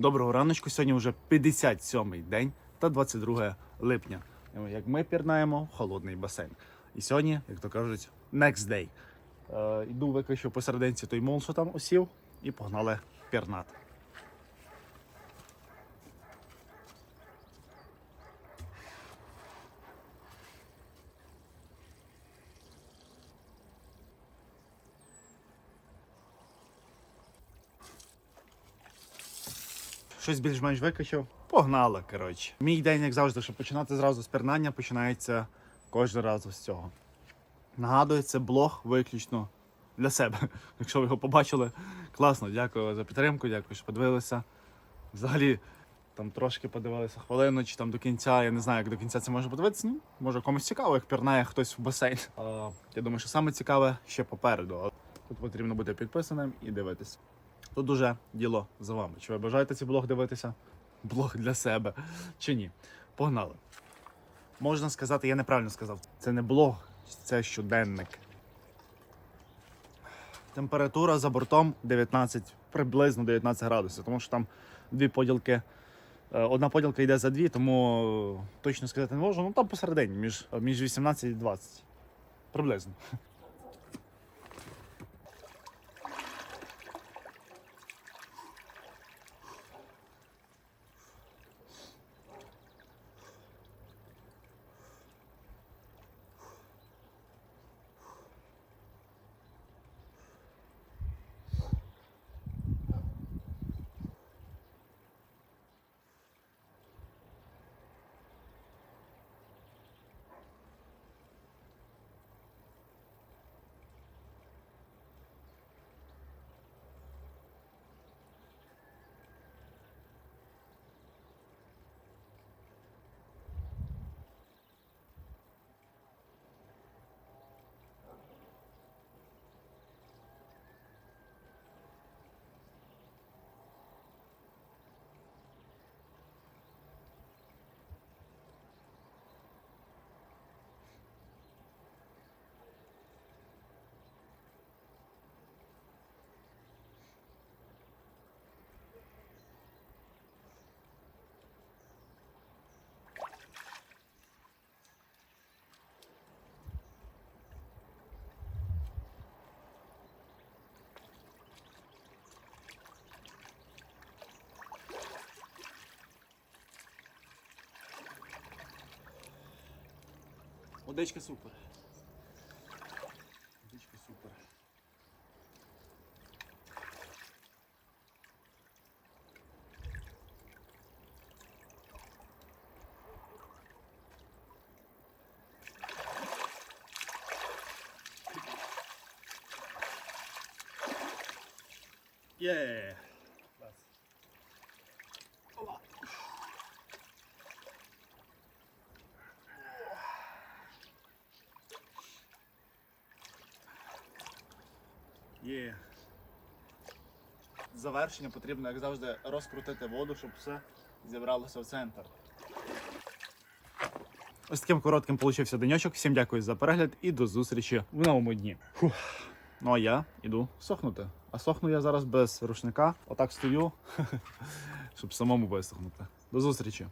Доброго раночку. Сьогодні вже 57-й день та 22 липня. Як ми пірнаємо в холодний басейн. І сьогодні, як то кажуть, next day. Е, йду викричу посерединці той мол, що там усів, і погнали пірнати. Щось більш-менш викачав. Погнали, коротше. Мій день, як завжди, щоб починати зразу з пірнання, починається кожен раз з цього. Нагадую, це блог виключно для себе. Якщо ви його побачили, класно, дякую за підтримку, дякую, що подивилися. Взагалі, там трошки подивилися хвилину, чи там до кінця. Я не знаю, як до кінця це може подивитися. Ну, може комусь цікаво, як пірнає хтось в басейн. А, я думаю, що саме цікаве ще попереду. Тут потрібно бути підписаним і дивитися. Тут дуже діло за вами. Чи ви бажаєте цей блог дивитися? Блог для себе чи ні? Погнали. Можна сказати, я неправильно сказав. Це не блог, це щоденник. Температура за бортом 19, приблизно 19 градусів, тому що там дві поділки. е, Одна поділка йде за дві, тому е, точно сказати не можу. Ну там посередині, між, між 18 і 20. Приблизно. Водичка супер. Водичка супер. Є. Є. Завершення потрібно, як завжди, розкрутити воду, щоб все зібралося в центр. Ось таким коротким получився денечок. Всім дякую за перегляд і до зустрічі в новому дні. Фух. Ну а я іду сохнути. А сохну я зараз без рушника. Отак стою, щоб самому висохнути. До зустрічі.